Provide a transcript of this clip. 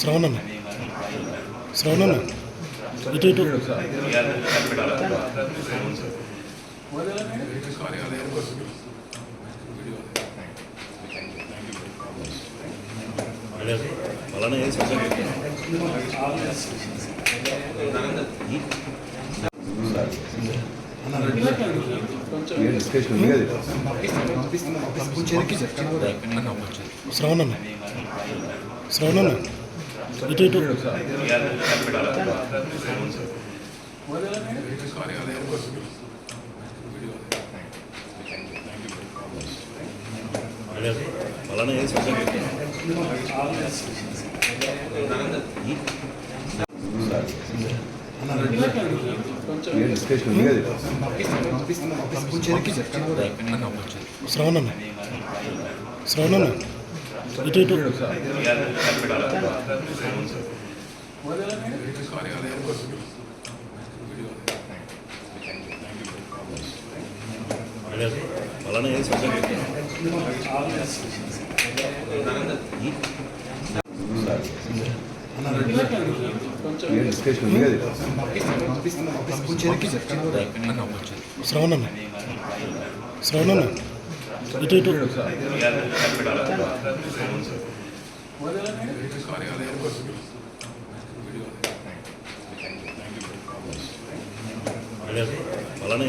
శ్రవణన్న శ్రవణన్న ఇటు ఇటు. అలానే సబ్జెక్ట్ డిస్కషన్ శ్రవణన్న శ్రవణన్న ఇటు ఇటు. అలానే సబ్జెక్ట్ శ్రవణ శ్రవణ ఇటు ఇటు. అలానే సబ్జెక్ట్ డిస్కషన్ ఉంది ఇటు ఇటు. అలానే